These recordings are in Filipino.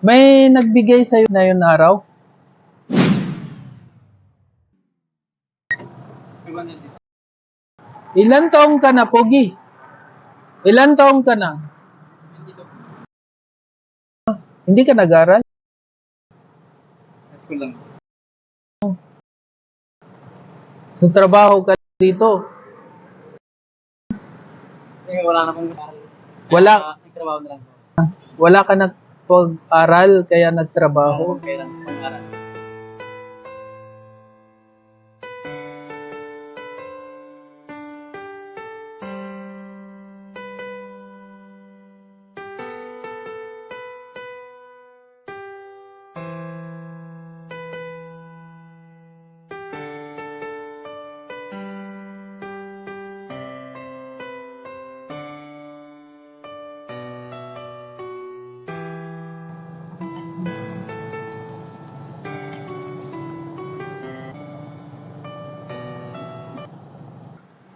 May nagbigay sa'yo na yun araw? Ilan taong ka na, Pogi? Ilan taong ka na? Hindi ka nag-aral? School lang. Nagtrabaho ka dito? Wala na pong Wala. Ah, nagtrabaho na lang. Wala ka nagpag-aral kaya nagtrabaho? Okay lang.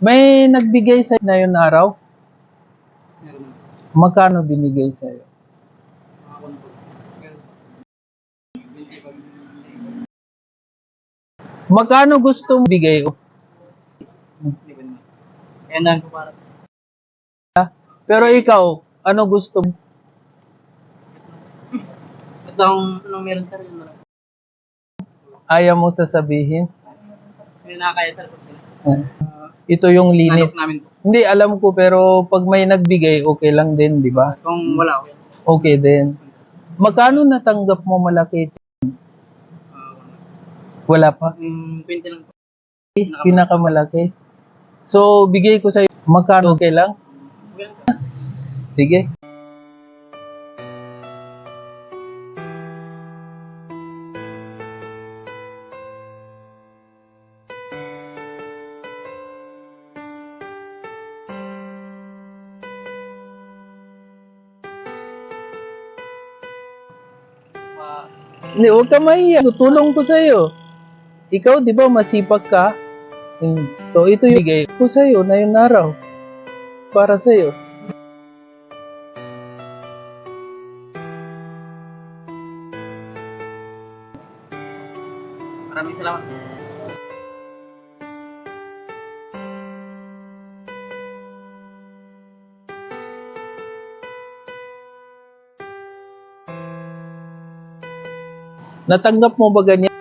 May nagbigay sa'yo na yun araw? Na. Magkano binigay na. Hindi pag... Magkano gusto mo bigay? Kaya na ko para. Pero ikaw, ano gusto mo? Basta kung anong meron na lang. Ayaw mo sasabihin? Hindi nakakaya sir. pag- Eh, Ito yung linis. Namin po. Hindi, alam ko, pero pag may nagbigay, okay lang din, di ba? Kung wala ako. Okay din. Magkano natanggap mo malaki? Wala pa. yung 20 lang po. Pinakamalaki. So, bigay ko sa'yo. Magkano okay? Okay lang. Sige. Hindi, huwag ka mahiya. Tutulong ko sa'yo. Ikaw, di ba, masipag ka? Hmm. So, ito yung bigay ko sa'yo na yung araw. Para sa'yo. maraming salamat. Natanggap mo ba ganyan?